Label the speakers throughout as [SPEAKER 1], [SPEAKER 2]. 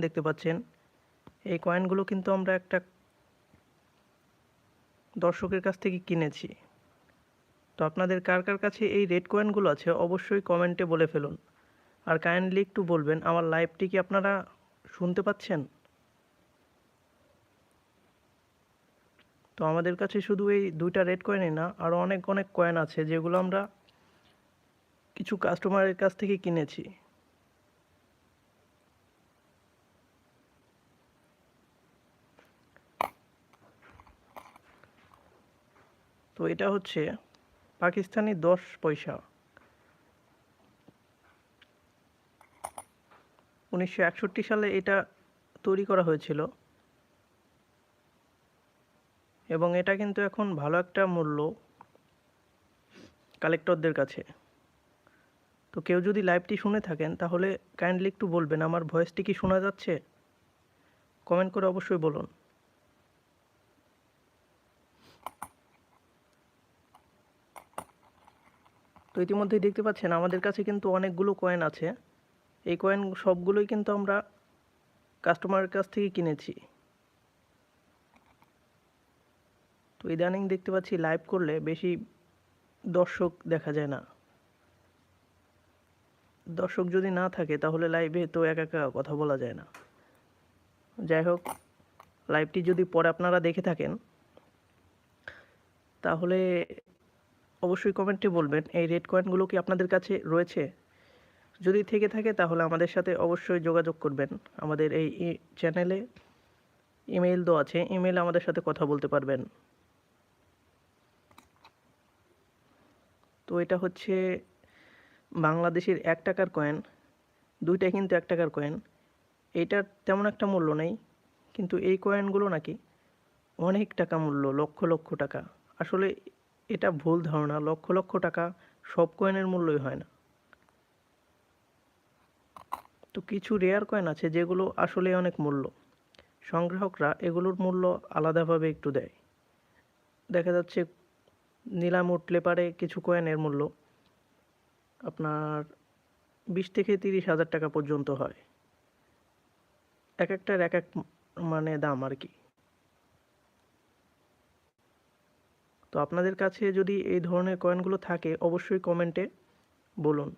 [SPEAKER 1] দেখতে পাচ্ছেন। এই কয়েনগুলো কিন্তু আমরা একটা দর্শকের কাছ থেকে কিনেছি। তো আপনাদের কার কার কাছে এই রেড কয়েনগুলো আছে অবশ্যই কমেন্টে বলে ফেলুন। আর কাইন্ডলি একটু বলবেন, আমার লাইভটি কি আপনারা শুনতে পাচ্ছেন? তো আমাদের কাছে শুধু এই দুইটা রেড কয়েনই না আরও অনেক অনেক কয়েন আছে যেগুলো আমরা কিছু কাস্টমারের কাছ থেকে কিনেছি। তো এটা হচ্ছে পাকিস্তানি দশ পয়সা। উনিশশো একষট্টি সালে এটা তৈরি করা হয়েছিল। এবং এটা কিন্তু এখন ভালো একটা মূল্য কালেক্টরদের কাছে। তো কেউ যদি লাইভটি শুনে থাকেন, তাহলে কাইন্ডলি একটু বলবেন, আমার ভয়েসটি কি শোনা যাচ্ছে? কমেন্ট করে অবশ্যই বলুন। তো ইতিমধ্যেই দেখতে পাচ্ছেন, আমাদের কাছে কিন্তু অনেকগুলো কয়েন আছে। এই কয়েন সবগুলোই কিন্তু আমরা কাস্টমারের কাছ থেকে কিনেছি। তো ইদানিং দেখতে পাচ্ছি লাইভ করলে বেশি দর্শক দেখা যায় না। দর্শক যদি না থাকে, তাহলে লাইভে তো একা একা কথা বলা যায় না। যাই হোক লাইভটি যদি পরে আপনারা দেখে থাকেন, তাহলে অবশ্যই কমেন্টে বলবেন, এই রেড কয়েনগুলো কি আপনাদের কাছে রয়েছে? যদি থেকে থাকে তাহলে আমাদের সাথে অবশ্যই যোগাযোগ করবেন। আমাদের এই চ্যানেলে ইমেল দেওয়া আছে ইমেলে আমাদের সাথে কথা বলতে পারবেন। তো এটা হচ্ছে বাংলাদেশের এক টাকার কয়েন, দুইটা কিন্তু এক টাকার কয়েন। এইটার তেমন একটা মূল্য নেই, কিন্তু এই কয়েনগুলো নাকি অনেক টাকা মূল্য, লক্ষ লক্ষ টাকা। আসলে এটা ভুল ধারণা। লক্ষ লক্ষ টাকা সব কয়েনের মূল্যই হয় না। তো কিছু রেয়ার কয়েন আছে যেগুলো আসলে অনেক মূল্য। সংগ্রাহকরা এগুলোর মূল্য আলাদাভাবে একটু দেয়। দেখা যাচ্ছে নিলাম উঠলে পারে কিছু কয়েনের মূল্য। আপনার বিশ থেকে তিরিশ হাজার টাকা পর্যন্ত হয়। এক একটার এক এক মানে দাম আর কি। তো আপনাদের কাছে যদি এই ধরনের কয়েনগুলো থাকে, অবশ্যই কমেন্টে বলুন।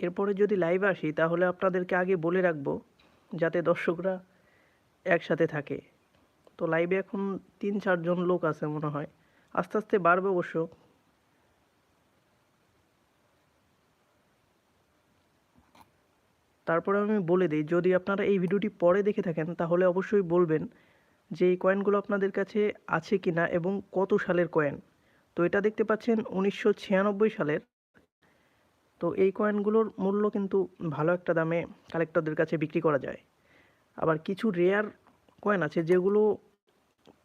[SPEAKER 1] এরপরে যদি লাইভ আসি, তাহলে আপনাদেরকে আগে বলে রাখব, যাতে দর্শকরা একসাথে থাকে। তো লাইভে এখন তিন চারজন লোক আছে মনে হয়। আস্তে আস্তে বাড়বে অবশ্য তারপরে আমি বলে দিই, যদি আপনারা এই ভিডিওটি পরে দেখে থাকেন, তাহলে অবশ্যই বলবেন যে এই কয়েনগুলো আপনাদের কাছে আছে কি না এবং কত সালের কয়েন তো এটা দেখতে পাচ্ছেন উনিশশো ছিয়ানব্বই সালের। তো এই কয়েনগুলোর মূল্য কিন্তু ভালো একটা দামে কালেক্টরদের কাছে বিক্রি করা যায়। আবার কিছু রেয়ার কয়েন আছে যেগুলো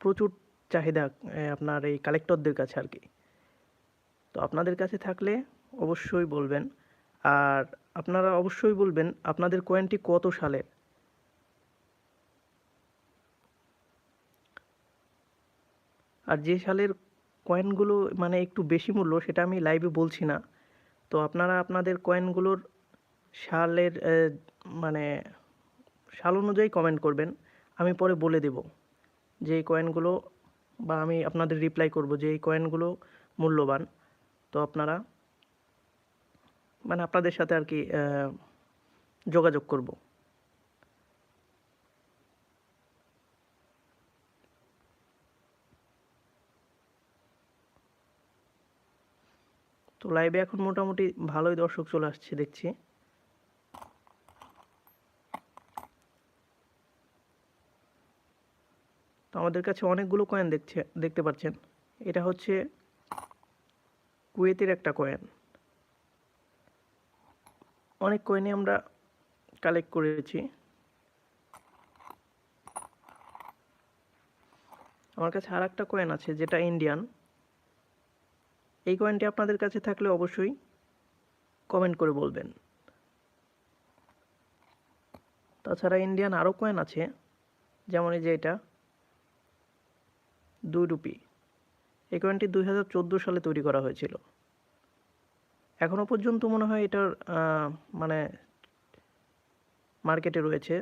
[SPEAKER 1] প্রচুর চাহিদা আপনার এই কালেক্টরদের কাছে আর কি। তো আপনাদের কাছে থাকলে অবশ্যই বলবেন আর আপনারা অবশ্যই বলবেন, আপনাদের কয়েনটি কত সালের আর যে সালের কয়েনগুলো মানে একটু বেশি মূল্য, সেটা আমি লাইভে বলছি না। তো আপনারা আপনাদের কয়েনগুলোর সালের মানে সাল অনুযায়ী কমেন্ট করবেন। আমি পরে বলে দেব যে এই কয়েনগুলো বা আমি আপনাদের রিপ্লাই করব যে এই কয়েনগুলো মূল্যবান। তো আপনারা মানে আপনাদের সাথে আর কি যোগাযোগ করব। তো লাইভে এখন মোটামুটি ভালোই দর্শক চলে আসছে, দেখছি। তো আমাদের কাছে অনেকগুলো কয়েন দেখছে, দেখতে পাচ্ছেন। এটা হচ্ছে কুয়েতের একটা কয়েন অনেক কয়েনই আমরা কালেক্ট করেছি। আমার কাছে আর একটা কয়েন আছে, যেটা ইন্ডিয়ান এই কয়েনটি আপনাদের কাছে থাকলে অবশ্যই কমেন্ট করে বলবেন। তাছাড়া ইন্ডিয়ান আরও কয়েন আছে, যেমন এই যে এটা, দুই রুপি এই কয়েনটি দুই হাজার চোদ্দ সালে তৈরি করা হয়েছিল। এখনও পর্যন্ত মনে হয় এটার মানে মার্কেটে রয়েছে।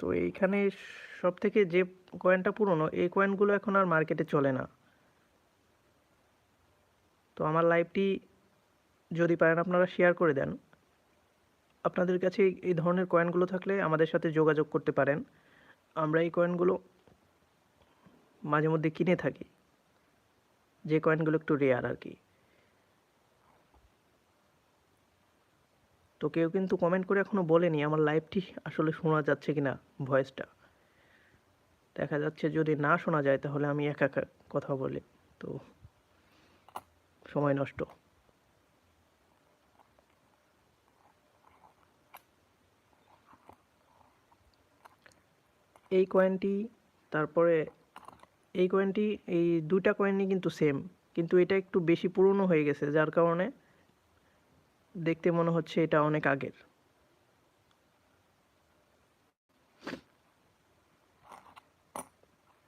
[SPEAKER 1] তো এইখানে সব থেকে যে কয়েনটা পুরনো, এই কয়েনগুলো এখন আর মার্কেটে চলে না। তো আমার লাইভটি যদি পারেন আপনারা শেয়ার করে দেন। আপনাদের কাছে এই ধরনের কয়েনগুলো থাকলে আমাদের সাথে যোগাযোগ করতে পারেন। আমরা এই কয়েনগুলো মাঝে মধ্যে কিনে থাকি। যে কয়েনগুলো একটু রেয়ার আর কি। তো কেউ কিন্তু কমেন্ট করে এখনও বলেনি, আমার লাইভটি আসলে শোনা যাচ্ছে কিনা ভয়েসটা দেখা যাচ্ছে যদি না শোনা যায় তাহলে আমি একা একা কথা বলি। তো সময় নষ্ট। এই কয়েনটি তারপরে এই কয়েনটি এই দুইটা কয়েনই কিন্তু সেম কিন্তু এটা একটু বেশি পুরনো হয়ে গেছে, যার কারণে দেখতে মনে হচ্ছে এটা অনেক আগের।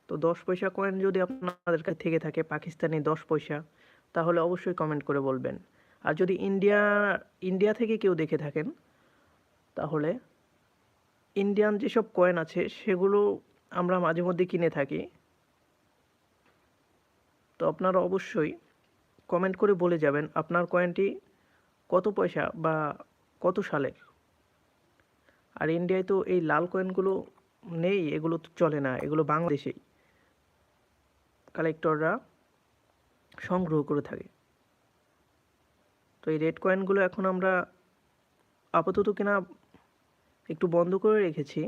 [SPEAKER 1] তো দশ পয়সা কয়েন যদি আপনাদের কাছে থেকে থাকে, পাকিস্তানি দশ পয়সা, তাহলে অবশ্যই কমেন্ট করে বলবেন। আর যদি ইন্ডিয়া ইন্ডিয়া থেকে কেউ দেখে থাকেন, তাহলে ইন্ডিয়ান যেসব কয়েন আছে, সেগুলো আমরা মাঝে মধ্যে কিনে থাকি। তো আপনারা অবশ্যই কমেন্ট করে বলে যাবেন আপনার কয়েনটি কত পয়সা বা কত সালের আর ইন্ডিয়ায় তো এই লাল কয়েনগুলো নেই, এগুলো তো চলে না, এগুলো বাংলাদেশেই। কালেক্টররা সংগ্রহ করে থাকে। তো এই রেড কয়েনগুলো এখন আমরা আপাতত কিনা একটু বন্ধ করে রেখেছি।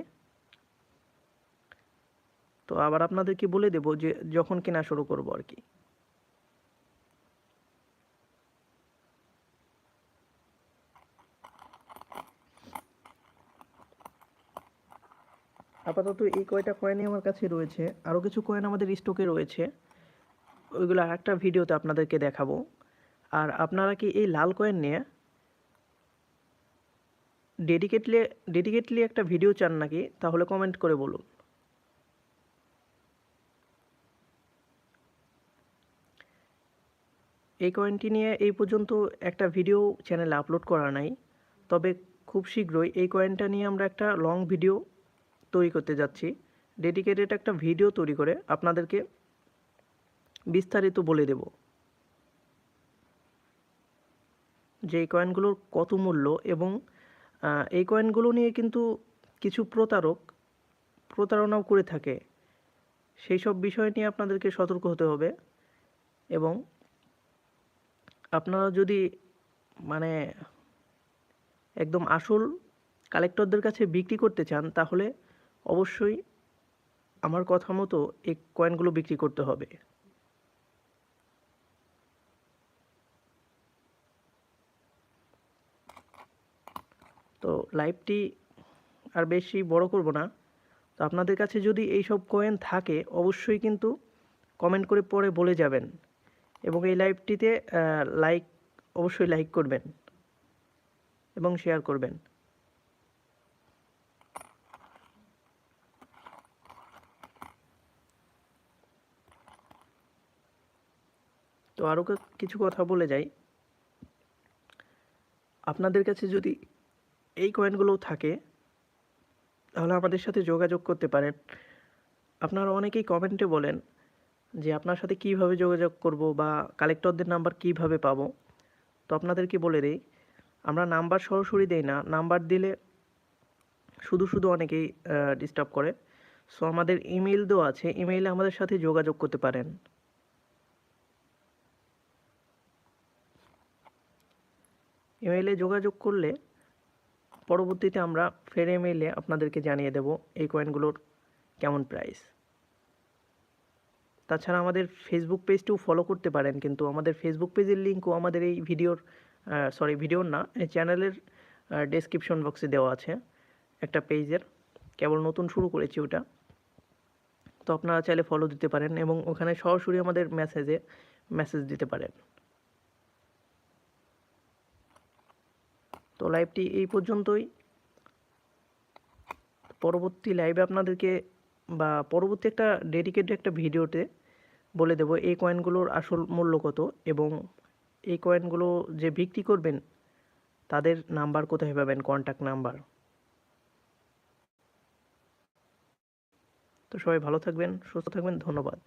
[SPEAKER 1] তো আবার আপনাদেরকে বলে দেব যে যখন কেনা শুরু করব আর কি। আপাতত এই কয়টা কয়েনই আমার কাছে রয়েছে। আরও কিছু কয়েন আমাদের স্টকে রয়েছে। ওইগুলো আর একটা ভিডিওতে আপনাদেরকে দেখাবো। আর আপনারা কি এই লাল কয়েন নিয়ে ডেডিকেটলি ডেডিকেটলি একটা ভিডিও চান নাকি? তাহলে কমেন্ট করে বলুন। এই কয়েনটি নিয়ে এই পর্যন্ত একটা ভিডিও চ্যানেলে আপলোড করা নাই। তবে খুব শীঘ্রই এই কয়েনটা নিয়ে আমরা একটা লং ভিডিও তৈরি করতে যাচ্ছি। ডেডিকেটেড একটা ভিডিও তৈরি করে আপনাদেরকে বিস্তারিত বলে দেব। যে এই কয়েনগুলোর কত মূল্য এবং এই কয়েনগুলো নিয়ে কিন্তু কিছু প্রতারক প্রতারণাও করে থাকে। সেই সব বিষয় নিয়ে আপনাদেরকে সতর্ক হতে হবে এবং আপনারা যদি মানে একদম আসল কালেক্টরদের কাছে বিক্রি করতে চান তাহলে অবশ্যই আমার কথা মতো এই কয়েনগুলো বিক্রি করতে হবে। তো লাইভটি আর বেশি বড় করব না। তো আপনাদের কাছে যদি এই সব কয়েন থাকে, অবশ্যই কিন্তু কমেন্ট করে পরে বলে যাবেন এবং এই লাইভটিতে লাইক অবশ্যই লাইক করবেন এবং শেয়ার করবেন। তো আরও কিছু কথা বলে যাই। আপনাদের কাছে যদি এই কয়েনগুলোও থাকে, তাহলে আমাদের সাথে যোগাযোগ করতে পারেন। আপনারা অনেকেই কমেন্টে বলেন যে, আপনার সাথে কীভাবে যোগাযোগ করব বা কালেক্টরদের নাম্বার কীভাবে পাবো? তো আপনাদেরকে বলে দেই, আমরা নাম্বার সরাসরি দেই না। নাম্বার দিলে শুধু শুধু অনেকেই ডিস্টার্ব করে। সো আমাদের ইমেল দেওয়া আছে। ইমেইলে আমাদের সাথে যোগাযোগ করতে পারেন। ইমেইলে যোগাযোগ করলে পরবর্তীতে আমরা ফের ইমেইলে আপনাদেরকে জানিয়ে দেব এই কয়েনগুলোর কেমন প্রাইস তাছাড়া আমাদের ফেসবুক পেজটিও ফলো করতে পারেন, কিন্তু আমাদের ফেসবুক পেজের লিঙ্কও আমাদের এই ভিডিওর সরি ভিডিওর না চ্যানেলের ডেসক্রিপশন বক্সে দেওয়া আছে একটা পেজের কেবল নতুন শুরু করেছি ওটা। তো আপনারা চাইলে ফলো দিতে পারেন এবং ওখানে সরাসরি আমাদের মেসেজে মেসেজ দিতে পারেন। তো লাইভটি এই পর্যন্তই। পরবর্তী লাইভে আপনাদেরকে বা পরবর্তী একটা ডেডিকেটেড একটা ভিডিওতে বলে দেব এই কয়েনগুলোর আসল মূল্য কত এবং এই কয়েনগুলো যে বিক্রি করবেন, তাদের নাম্বার কোথায় পাবেন কন্ট্যাক্ট নাম্বার তো সবাই ভালো থাকবেন, সুস্থ থাকবেন, ধন্যবাদ।